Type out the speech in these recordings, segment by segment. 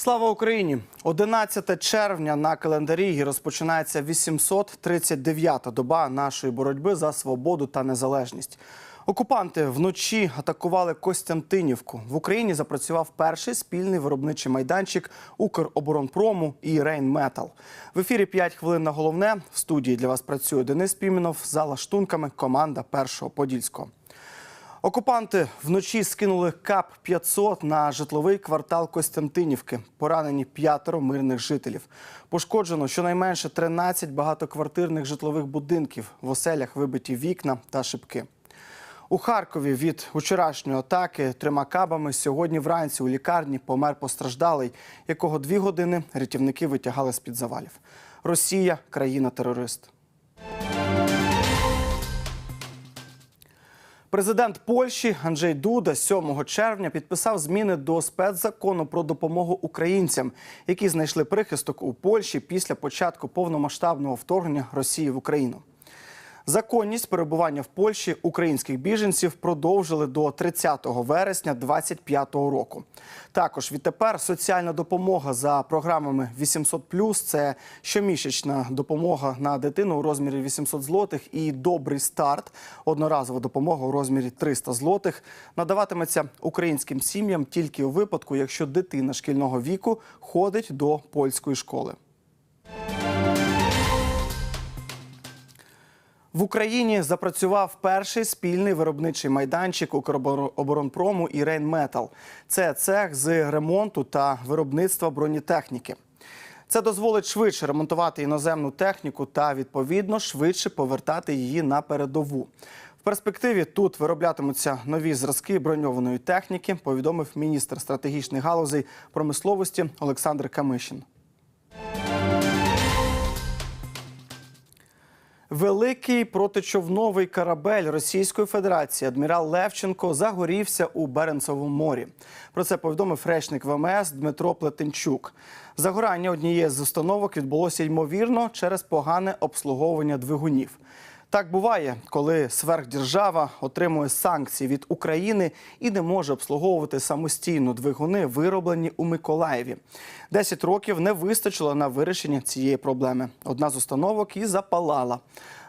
Слава Україні! 11 червня на календарі і розпочинається 839-та доба нашої боротьби за свободу та незалежність. Окупанти вночі атакували Костянтинівку. В Україні запрацював перший спільний виробничий майданчик Укроборонпрому і Рейнметал. В ефірі 5 хвилин на головне. В студії для вас працює Денис Піменов. За лаштунками команда першого подільського. Окупанти вночі скинули КАП 500 на житловий квартал Костянтинівки. Поранені п'ятеро мирних жителів. Пошкоджено щонайменше 13 багатоквартирних житлових будинків. В оселях вибиті вікна та шибки. У Харкові від вчорашньої атаки трьома кабами сьогодні вранці у лікарні помер постраждалий, якого дві години рятівники витягали з-під завалів. Росія країна-терорист. Президент Польщі Анджей Дуда 7 червня підписав зміни до спецзакону про допомогу українцям, які знайшли прихисток у Польщі після початку повномасштабного вторгнення Росії в Україну. Законність перебування в Польщі українських біженців продовжили до 30 вересня 2025 року. Також відтепер соціальна допомога за програмами 800+, це щомісячна допомога на дитину у розмірі 800 злотих і добрий старт, одноразова допомога у розмірі 300 злотих, надаватиметься українським сім'ям тільки у випадку, якщо дитина шкільного віку ходить до польської школи. В Україні запрацював перший спільний виробничий майданчик Укроборонпрому і Рейнметал. Це цех з ремонту та виробництва бронетехніки. Це дозволить швидше ремонтувати іноземну техніку та відповідно швидше повертати її на передову. В перспективі тут вироблятимуться нові зразки броньованої техніки. Повідомив міністр стратегічних галузей промисловості Олександр Камишин. Великий протичовновий корабель Російської Федерації адмірал Левченко загорівся у Беренцевому морі. Про це повідомив речник ВМС Дмитро Плетенчук. Загорання однієї з установок відбулося ймовірно через погане обслуговування двигунів. Так буває, коли сверхдержава отримує санкції від України і не може обслуговувати самостійно двигуни, вироблені у Миколаєві. Десять років не вистачило на вирішення цієї проблеми. Одна з установок і запалала.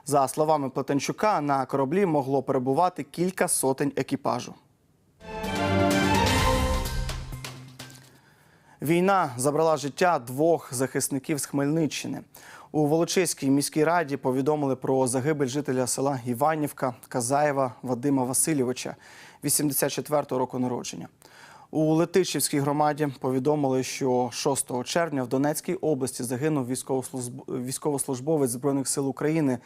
За словами Плетенчука, на кораблі могло перебувати кілька сотень екіпажу. Війна забрала життя двох захисників з Хмельниччини. У Волочиській міській раді повідомили про загибель жителя села Іванівка Казаєва Вадима Васильовича, 84-го року народження. У Летичівській громаді повідомили, що 6 червня в Донецькій області загинув військовослужбовець Збройних сил України,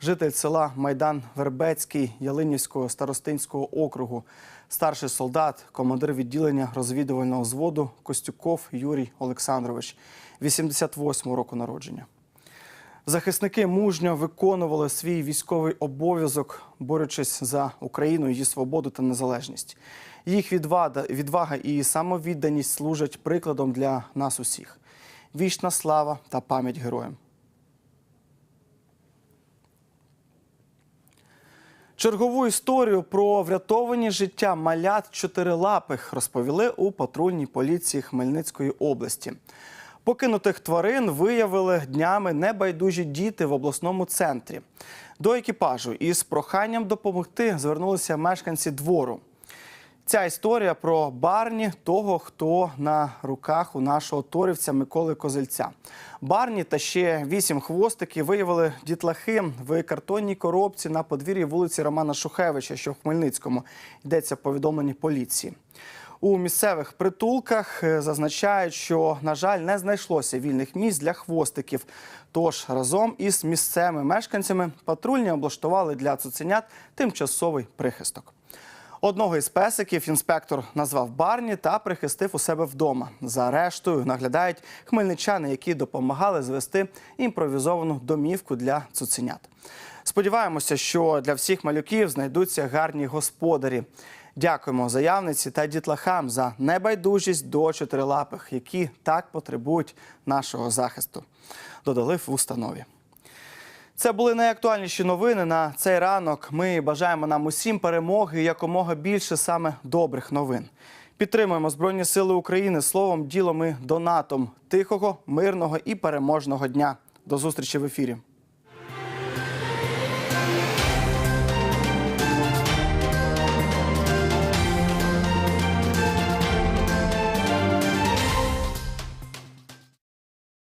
житель села Майдан Вербецький Ялинівського старостинського округу, старший солдат, командир відділення розвідувального взводу Костюков Юрій Олександрович, 88-го року народження. Захисники мужньо виконували свій військовий обов'язок, борючись за Україну, її свободу та незалежність. Їх відвада, відвага і самовідданість служать прикладом для нас усіх. Вічна слава та пам'ять героям. Чергову історію про врятовані життя малят чотирилапих розповіли у патрульній поліції Хмельницької області. Покинутих тварин виявили днями небайдужі діти в обласному центрі. До екіпажу із проханням допомогти звернулися мешканці двору. Ця історія про Барні, того, хто на руках у нашого торівця Миколи Козельця. Барні та ще вісім хвостиків виявили дітлахи в картонній коробці на подвір'ї вулиці Романа Шухевича, що в Хмельницькому йдеться в повідомленні поліції. У місцевих притулках е, зазначають, що, на жаль, не знайшлося вільних місць для хвостиків. Тож разом із місцевими мешканцями патрульні облаштували для цуценят тимчасовий прихисток. Одного із песиків інспектор назвав Барні та прихистив у себе вдома. За рештою наглядають хмельничани, які допомагали звести імпровізовану домівку для цуценят. Сподіваємося, що для всіх малюків знайдуться гарні господарі. Дякуємо заявниці та дітлахам за небайдужість до чотирилапих, які так потребують нашого захисту. Додали в установі. Це були найактуальніші новини на цей ранок. Ми бажаємо нам усім перемоги і якомога більше саме добрих новин. Підтримуємо Збройні Сили України словом, ділом і донатом. Тихого, мирного і переможного дня. До зустрічі в ефірі.